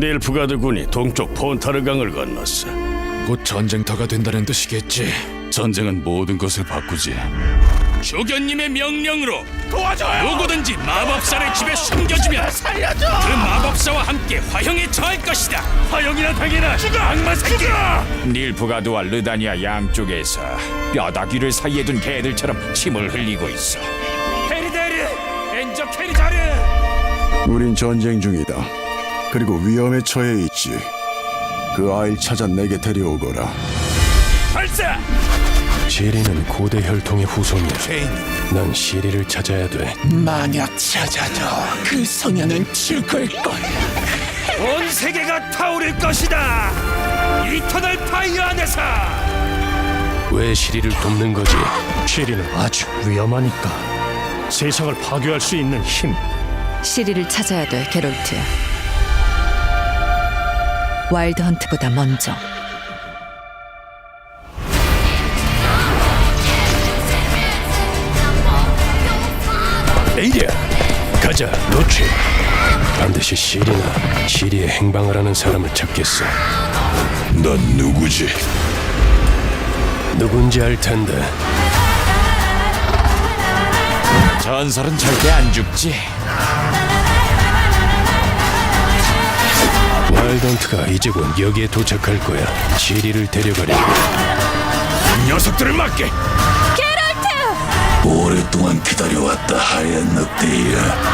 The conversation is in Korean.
닐프가드 군이 동쪽 폰타르 강을 건넜어. 곧 전쟁터가 된다는 뜻이겠지. 전쟁은 모든 것을 바꾸지. 조견님의 명령으로 도와줘요. 누구든지 마법사를 집에 숨겨주면 살려줘. 그 마법사와 함께 화형에 처할 것이다. 화형이나 당해라. 죽어. 악마 새끼. 닐프가드와 르다니아 양쪽에서 뼈다귀를 사이에 둔 개들처럼 침을 흘리고 있어. 헤리데르, 엔저 캐리자르. 우린 전쟁 중이다. 그리고 위험에 처해 있지. 그 아이를 찾아 내게 데려오거라. 발사. 시리는 고대 혈통의 후손이야. 난 시리를 찾아야 돼. 만약 찾아도 그 소녀는 죽을 거야. 온 세계가 타오를 것이다. 이터널 파이어 안에서. 왜 시리를 돕는 거지? 시리는 아주 위험하니까 세상을 파괴할 수 있는 힘 시리를 찾아야 돼, 게롤트. 와일드 헌트보다 먼저. 에이리야, 가자, 로치. 반드시 시리나 시리의 행방을 아는 사람을 찾겠어. 넌 누구지? 누군지 알 텐데. 전설은 절대 안 죽지. 와일던트가 이제 곧 여기에 도착할 거야. 시리를 데려가려고. 녀석들을 막게. 오랫동안 기다려왔다 하얀 늑대야.